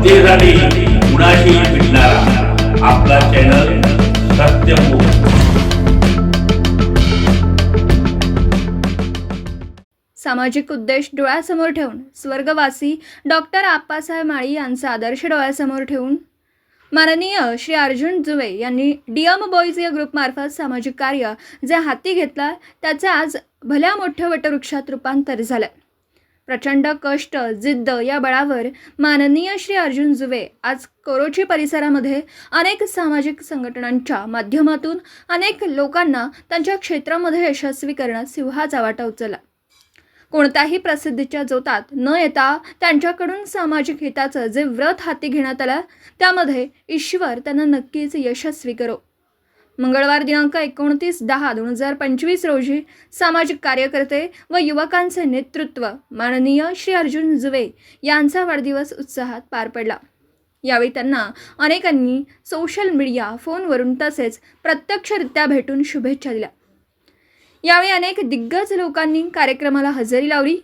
जनतेसाठी कुणाशी भेटणारा आपला चॅनल सत्यमुख सामाजिक उद्देश डोळ्यासमोर ठेवून स्वर्गवासी डॉक्टर आप्पासाहेब माळी यांचा आदर्श डोळ्यासमोर ठेवून. माननीय श्री अर्जुन जुवे यांनी डीएम बॉईज या ग्रुपमार्फत सामाजिक कार्य जे हाती घेतलं त्याचं आज भल्या मोठ्या वटवृक्षात रूपांतर झालं. प्रचंड कष्ट जिद्द या बळावर माननीय श्री अर्जुन जुवे आज कोरोची परिसरामध्ये अनेक सामाजिक संघटनांच्या माध्यमातून अनेक लोकांना त्यांच्या क्षेत्रामध्ये यशस्वी करण्यात सिंहाचा वाटा उचलला. कोणत्याही प्रसिद्धीच्या जोतात न येता त्यांच्याकडून सामाजिक हिताचं जे व्रत हाती घेण्यात आलं त्यामध्ये ईश्वर त्यांना नक्कीच यशस्वी करो. मंगळवार दिनांक एकोणतीस दहा दोन हजार पंचवीस रोजी सामाजिक कार्यकर्ते व युवकांचे नेतृत्व माननीय श्री अर्जुन जुवे यांचा वाढदिवस उत्साहात पार पडला. यावेळी त्यांना अनेकांनी सोशल मीडिया फोनवरून तसेच प्रत्यक्षरित्या भेटून शुभेच्छा दिल्या. यावेळी अनेक दिग्गज लोकांनी कार्यक्रमाला हजेरी लावली.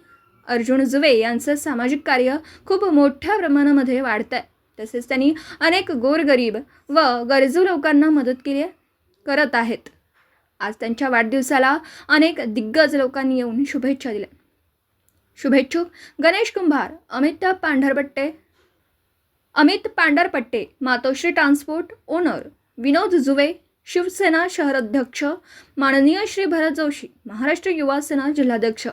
अर्जुन जुवे यांचं सामाजिक कार्य खूप मोठ्या प्रमाणामध्ये वाढतं आहे तसेच त्यांनी अनेक गोरगरीब व गरजू लोकांना मदत केली आहे, करत आहेत. आज त्यांच्या वाढदिवसाला अनेक दिग्गज लोकांनी येऊन शुभेच्छा दिल्या. शुभेच्छुक गणेश कुंभार अमित पांढरपट्टे अमित पांढरपट्टे मातोश्री ट्रान्सपोर्ट ओनर विनोद जुवे शिवसेना शहराध्यक्ष माननीय श्री भरत जोशी महाराष्ट्र युवा सेना जिल्हाध्यक्ष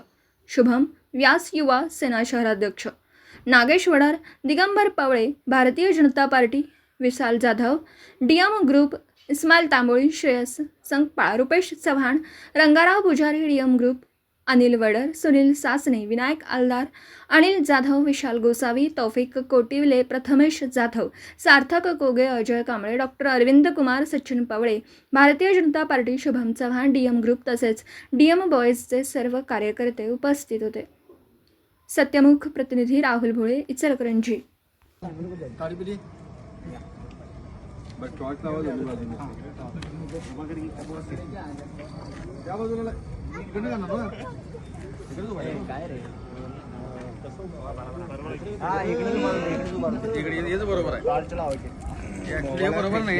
शुभम व्यास युवा सेना शहराध्यक्ष Nagesh Vadar Digambar Pawale Bharatiya Janata party Vishal Jadhav DM group Ismail Tamboli Shreyas Sankpal Rupesh Chavan Rangarao Pujari DM group Anil Vadar Sunil Sasane Vinayak Aldar Anil Jadhav Vishal Gosavi Taufiq Kotivale Prathamesh Jadhav Sarthak Koge Ajay Kamble doctor Arvind Kumar Sachin Pawale Bharatiya Janata party Shubham Chavan DM group तसेच DM बॉयजचे सर्व कार्यकर्ते उपस्थित होते. सत्यमुख प्रतिनिधी राहुल भोळे इचलकरंजी. त्या बाजूला इकडे जाणार ना इकडे. इकडे ये- येच बरोबर आहे. Actually हे बरोबर नाही.